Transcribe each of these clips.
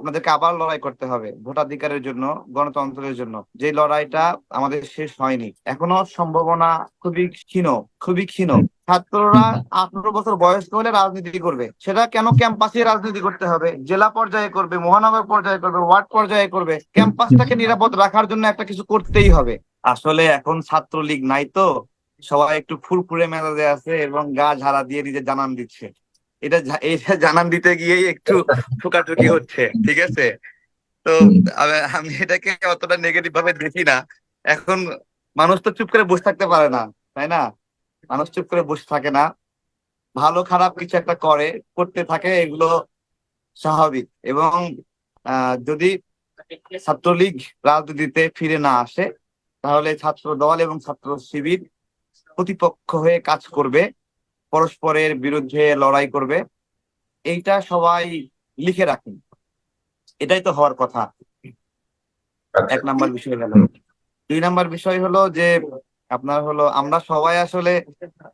আপনাদেরকে আবার লড়াই করতে হবে ভোটাধিকারের জন্য গণতন্ত্রের জন্য। যে লড়াইটা আমাদের শেষ হয়নি এখনও সম্ভাবনা খুবই ক্ষীণ খুবই ক্ষীণ। ছাত্ররা আঠারো বছর বয়স্ক হলে রাজনীতি করবে। সেটা কেন ক্যাম্পাসে রাজনীতি করতে হবে? জেলা পর্যায়ে করবে মহানগর পর্যায়ে করবে ওয়ার্ড পর্যায়ে করবে। ক্যাম্পাসটাকে নিরাপদ রাখার জন্য একটা কিছু করতেই হবে। আসলে এখন ছাত্রলীগ নাই তো সবাই একটু ফুরফুরে মেজাজে আছে এবং গা ঝাড়া দিয়ে নিজের জানান দিচ্ছে। এটা এটা জানান দিতে গিয়েই একটু ঠোকাঠুকি হচ্ছে, ঠিক আছে? তো আমি- এটাকে অতটা নেগেটিভ ভাবে দেখি না। এখন মানুষ তো চুপ করে বসে থাকতে পারে না, তাই না? মানুষ চুপ করে বসে থাকে না। ভালো খারাপ কিছু একটা করে, করতে থাকে, এগুলো স্বাভাবিক। এবং যদি ছাত্রলীগ রাজনীতিতে ফিরে না আসে, তাহলে ছাত্র দল এবং ছাত্র শিবির প্রতিপক্ষ হয়ে কাজ করবে। পরস্পরের বিরুদ্ধে লড়াই করবে এইটা সবাই লিখে রাখুন। এটাই তো হওয়ার কথা। আচ্ছা। এক নাম্বার বিষয় গেল দুই নাম্বার বিষয় হলো যে আপনার হলো আমরা সবাই আসলে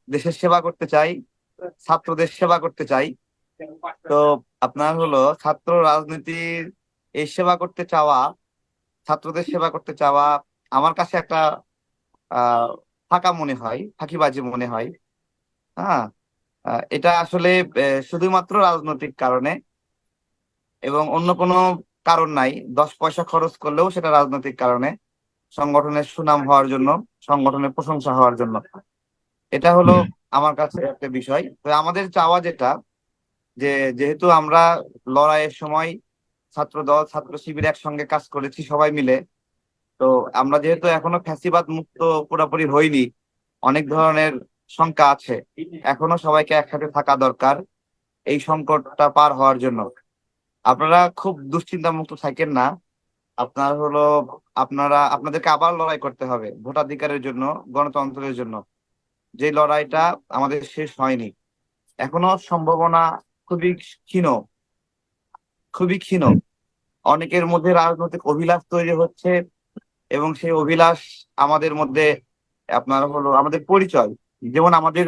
দেশের সেবা করতে চাই ছাত্রদের সেবা করতে চাই। তো আপনার হলো ছাত্র রাজনীতির এই সেবা করতে চাওয়া ছাত্রদের সেবা করতে চাওয়া আমার কাছে একটা আহ ফাঁকা মনে হয় ফাঁকিবাজি মনে হয়। হ্যাঁ এটা আসলে শুধুমাত্র রাজনৈতিক কারণে এবং অন্য কোনো কারণ নাই। দশ পয়সা খরচ করলেও সেটা রাজনৈতিক কারণে। সংগঠনের সুনাম হওয়ার জন্য, সংগঠনের প্রশংসা হওয়ার জন্য। এটা হলো আমার কাছে একটা বিষয়। তো আমাদের চাওয়া যেটা, যে যেহেতু আমরা লড়াইয়ের সময় ছাত্র দল ছাত্র শিবির একসঙ্গে কাজ করেছি সবাই মিলে, তো আমরা যেহেতু এখনও ফ্যাসিবাদ মুক্ত পুরোপুরি হইনি, অনেক ধরনের শঙ্কা আছে। এখনও সবাইকে একসাথে থাকা দরকার এই সংকটটা পার হওয়ার জন্য। আপনারা খুব দুশ্চিন্তা মুক্ত থাকেন না। আপনার হলো, আপনারা, আপনাদেরকে আবার লড়াই করতে হবে ভোটাধিকারের জন্য, গণতন্ত্রের জন্য। যে লড়াইটা আমাদের শেষ হয়নি, এখনও সম্ভাবনা খুবই ক্ষীণ খুবই ক্ষীণ। অনেকের মধ্যে রাজনৈতিক অভিলাষ তৈরি হচ্ছে এবং সেই অভিলাষ আমাদের মধ্যে আপনার হলো, আমাদের পরিচয় যেমন আমাদের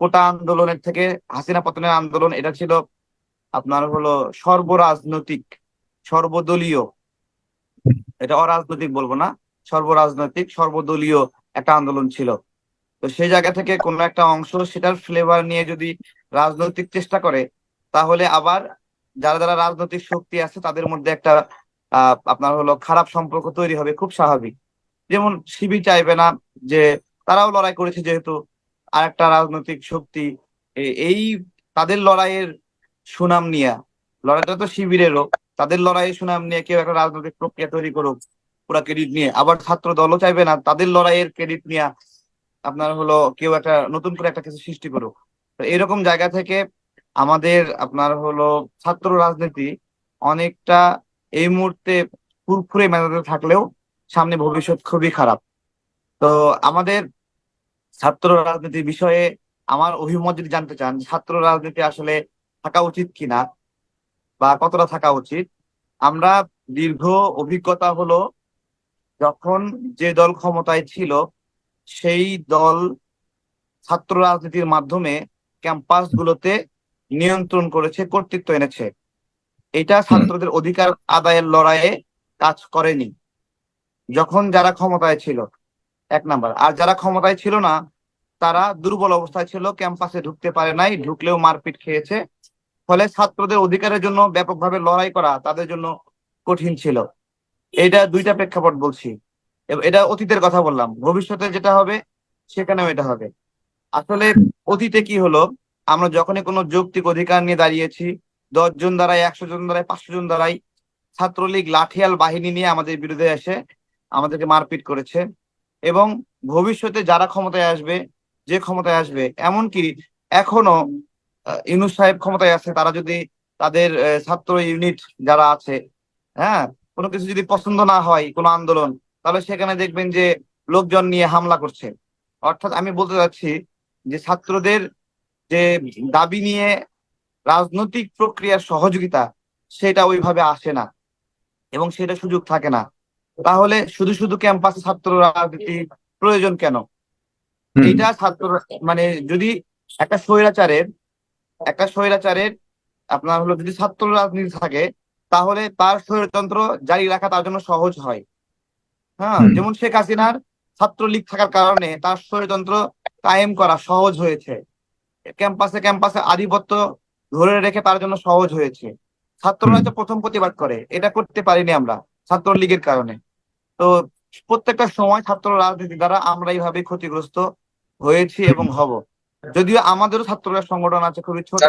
কোটা আন্দোলনের থেকে হাসিনা পতনের আন্দোলন, এটা ছিল আপনার হলো সর্বরাজনৈতিক, সর্বদলীয়, এটা অরাজনৈতিক বলব না, সর্বরাজনৈতিক, সর্বদলীয় একটা আন্দোলন ছিল। তো সেই জায়গা থেকে কোন একটা অংশ সেটার ফ্লেভার নিয়ে যদি রাজনৈতিক চেষ্টা করে, তাহলে আবার যারা যারা রাজনৈতিক শক্তি আছে তাদের মধ্যে একটা আপনার হলো খারাপ সম্পর্ক তৈরি হবে, খুব স্বাভাবিক। যেমন শিবির চাইবে না যে, তারাও লড়াই করেছে যেহেতু আর একটা রাজনৈতিক শক্তি এই তাদের লড়াইয়ের সুনাম নিয়ে, লড়াইটা তো শিবিরেরও, তাদের লড়াইয়ের সুনাম নিয়ে কেউ একটা রাজনৈতিক প্রক্রিয়া তৈরি করুক, পুরা ক্রেডিট নিয়ে। আবার ছাত্র দলও চাইবে না, তাদের লড়াইয়ের ক্রেডিট নিয়ে আপনার হলো কেউ একটা নতুন করে একটা কিছু সৃষ্টি করুক। তো এরকম জায়গা থেকে আমাদের আপনার হলো ছাত্র রাজনীতি অনেকটা এই মুহূর্তে ফুরফুরে মেজাজে থাকলেও সামনে ভবিষ্যৎ খুবই খারাপ। তো আমাদের ছাত্র রাজনীতির বিষয়ে আমার অভিমত যদি জানতে চান ছাত্র রাজনীতি আসলে থাকা উচিত কিনা বা কতটা থাকা উচিত আমরা দীর্ঘ অভিজ্ঞতা হলো যখন যে দল ক্ষমতায় ছিল সেই দল ছাত্র রাজনীতির মাধ্যমে ক্যাম্পাস গুলোতে নিয়ন্ত্রণ করেছে কর্তৃত্ব এনেছে। এটা ছাত্রদের অধিকার আদায়ের লড়াইয়ে কাজ করেনি। যখন যারা ক্ষমতায় ছিল এক নাম্বার। আর যারা ক্ষমতায় ছিল না, তারা দুর্বল অবস্থায় ছিল, ক্যাম্পাসে ঢুকতে পারে নাই, ঢুকলেও মারপিট খেয়েছে। ফলে ছাত্রদের অধিকারের জন্য ব্যাপকভাবে লড়াই করা তাদের জন্য কঠিন ছিল। এটা দুইটা প্রেক্ষাপট বলছি। এটা অতীতের কথা বললাম। ভবিষ্যতে যেটা হবে, সেখানেও এটা হবে। আসলে অতীতে কি হলো, আমরা যখনই কোনো যৌক্তিক অধিকার নিয়ে দাঁড়িয়েছি দশ জন দ্বারাই একশো জন দ্বারাই পাঁচশো জন দ্বারাই ছাত্রলীগ লাঠিয়াল বাহিনী নিয়ে আমাদের বিরুদ্ধে এসে আমাদেরকে মারপিট করেছে। এবং ভবিষ্যতে যারা ক্ষমতায় আসবে, যে ক্ষমতায় আসবে, এমনকি এখনও ইউনুস সাহেব ক্ষমতায় আছে, তারা যদি তাদের ছাত্র ইউনিট যারা আছে হ্যাঁ কোনো কিছু যদি পছন্দ না হয়, কোনো আন্দোলন, তাহলে সেখানে দেখবেন যে লোকজন নিয়ে হামলা করছে। অর্থাৎ আমি বলতে চাচ্ছি যে ছাত্রদের যে দাবি নিয়ে রাজনৈতিক প্রক্রিয়ার সহযোগিতা, সেটা ওইভাবে আসে না এবং সেটা সুযোগ থাকে না। তাহলে শুধু শুধু ক্যাম্পাসে ছাত্র রাজনীতি প্রয়োজন কেন? এটা ছাত্র মানে যদি একটা স্বৈরাচারের একটা স্বৈরাচারের আপনার হলো যদি ছাত্র রাজনীতি থাকে তাহলে তার স্বৈরতন্ত্র জারি রাখা তার জন্য সহজ হয়। হ্যাঁ যেমন শেখ হাসিনার ছাত্রলীগ থাকার কারণে তার স্বৈরতন্ত্র কায়েম করা সহজ হয়েছে। ক্যাম্পাসে ক্যাম্পাসে আধিপত্য ধরে রেখে তার জন্য সহজ হয়েছে। ছাত্ররা। যে প্রথম প্রতিবাদ করে। এটা করতে পারিনি আমরা ছাত্রলীগের কারণে। তো প্রত্যেকটা সময় ছাত্র রাজনীতি দ্বারা আমরা এইভাবে ক্ষতিগ্রস্ত হয়েছি এবং হব। যদিও আমাদেরও ছাত্ররা সংগঠন আছে খুবই ছোট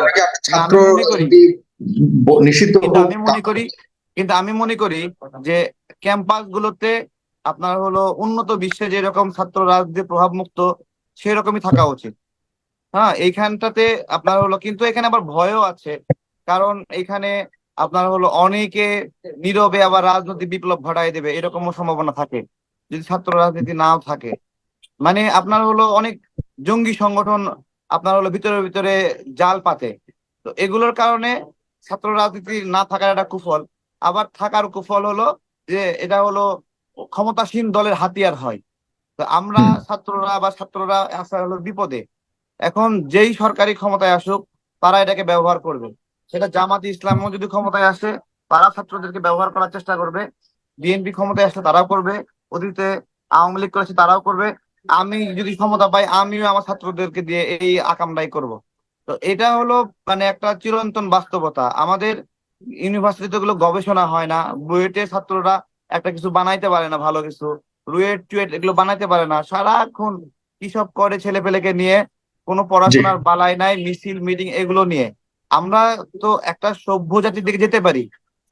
মনে আমি মনে করি কিন্তু আমি মনে করি যে ক্যাম্পাস গুলোতে আপনার হলো উন্নত বিশ্বে যেরকম ছাত্র রাজনীতি প্রভাব মুক্ত সেরকমই থাকা উচিত। হ্যাঁ এইখানটাতে আপনার হলো কিন্তু এখানে আবার ভয়ও আছে। কারণ এখানে আপনার হলো অনেকে নীরবে আবার রাজনৈতিক বিপ্লব ঘটাই দেবে এরকমও সম্ভাবনা থাকে যদি ছাত্র রাজনীতি নাও থাকে। মানে আপনার হলো অনেক জঙ্গি সংগঠন আপনার হলো ভিতরে ভিতরে জাল পাতে তো এগুলোর কারণে ছাত্র রাজনীতি না থাকার একটা কুফল। আবার থাকার কুফল হলো যে এটা হলো ক্ষমতাসীন দলের হাতিয়ার হয়। তো আমরা ছাত্ররা বা ছাত্ররা আসা হলো বিপদে। এখন যেই সরকারি ক্ষমতায় আসুক তারা এটাকে ব্যবহার করবে। সেটা জামাত ইসলামও যদি ক্ষমতায় আসে তারা ছাত্রদেরকে ব্যবহার করার চেষ্টা করবে। বিএনপি ক্ষমতায় আসলে তারাও করবে অতীতে আওয়ামী লীগ করেছে তারাও করবে। আমি যদি ক্ষমতা পাই আমিও আমার ছাত্রদেরকে দিয়ে এই আকামটাই করব। তো এটা হলো মানে একটা চিরন্তন বাস্তবতা। আমাদের ইউনিভার্সিটিতে গুলো গবেষণা হয় না। বুয়েটে ছাত্ররা একটা কিছু বানাইতে পারে না ভালো কিছু। রুয়েট টুয়েট এগুলো বানাইতে পারে না। সারাক্ষণ কি সব করে ছেলে পেলেকে নিয়ে? কোনো পড়াশোনার বালাই নাই মিছিল মিটিং এগুলো নিয়ে। আমরা তো একটা সভ্য জাতির দিকে যেতে পারি।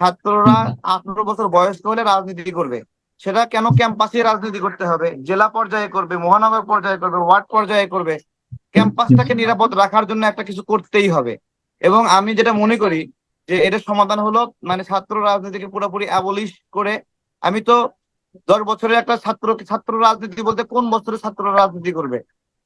ছাত্ররা আঠারো বছর বয়স্ক হলে রাজনীতি করবে। সেটা কেন ক্যাম্পাসে রাজনীতি করতে হবে? জেলা পর্যায়ে করবে মহানগর পর্যায়ে করবে ওয়ার্ড পর্যায়ে করবে। ক্যাম্পাসটাকে নিরাপদ রাখার জন্য একটা কিছু করতেই হবে। এবং আমি যেটা মনে করি যে এটা সমাধান হলো মানে ছাত্র রাজনীতিকে পুরোপুরি অ্যাবলিশ করে। আমি তো দশ বছরের একটা ছাত্র ছাত্র রাজনীতি বলতে কোন বছরে ছাত্র রাজনীতি করবে?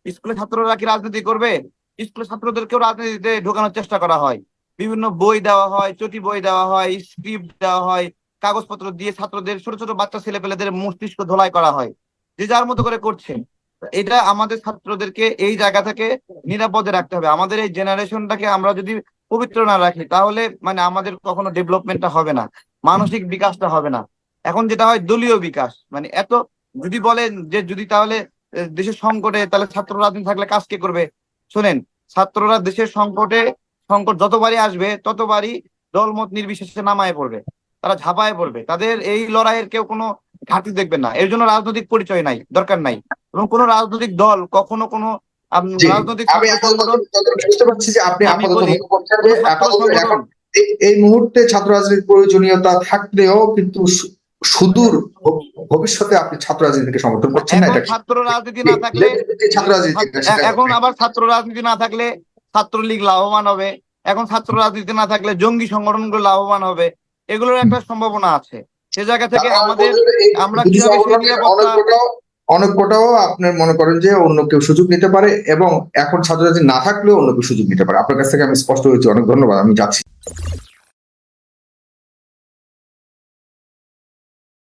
স্কুলে ছাত্ররা কি রাজনীতি করবে? স্কুলে ছাত্রদেরকেও রাজনীতিতে ঢোকানোর চেষ্টা করা হয়। বিভিন্ন বই দেওয়া হয়, চটি বই দেওয়া হয় স্ক্রিপ্ট দেওয়া হয়, কাগজপত্র দিয়ে ছাত্রদের, ছোট ছোট বাচ্চা ছেলে পেলেদের মস্তিষ্ক ধোলাই করা হয়। যে যার মতো করে করছে এটা আমাদের ছাত্রদেরকে এই জায়গা থেকে নিরাপদে রাখতে হবে। আমাদের এই জেনারেশনটাকে আমরা যদি পবিত্র না রাখি, তাহলে মানে আমাদের কখনো ডেভেলপমেন্টটা হবে না, মানসিক বিকাশটা হবে না। এখন যেটা হয়, দলীয় বিকাশ। মানে এত যদি বলেন যে যদি তাহলে দেশের সংকটে তাহলে ছাত্র রাজনীতি থাকলে কাজ কে করবে? শোনেন ছাত্ররা দেশের সংকটে সংকট যতবারই আসবে ততবারই দলমত নির্বিশেষে নামায় পড়বে। তারা ঝাঁপায় পড়বে। তাদের এই লড়াইয়ের কেউ কোনো ঘাটতি দেখবে না। এর জন্য রাজনৈতিক পরিচয় নাই দরকার নাই। এবং কোনো রাজনৈতিক দল কখনো কোনো রাজনৈতিক বুঝতে পারছি যে আপনি এই- মুহূর্তে ছাত্র রাজনীতির প্রয়োজনীয়তা থাকলেও কিন্তু সুদূর ভবিষ্যতে আপনি ছাত্র রাজনীতিকে সমর্থন করছেন না এটা ছাত্র রাজনীতি না থাকলে ছাত্র রাজনীতি এখন আবার ছাত্র রাজনীতি না থাকলে ছাত্রলীগ লাভবান হবে। এখন ছাত্র রাজনীতি না থাকলে জঙ্গি সংগঠনগুলো লাভবান হবে। এগুলোর একটা সম্ভাবনা আছে। সে জায়গা থেকে মানে আমাদের আমরা অনেক কোটাও আপনার মনে করেন যে অন্য কেউ সুযোগ নিতে পারে এবং এখন ছাত্র রাজনীতি না থাকলেও অন্য কেউ সুযোগ নিতে পারে। আপনার কাছ থেকে আমি স্পষ্ট হয়েছি। অনেক ধন্যবাদ আমি যাচ্ছি।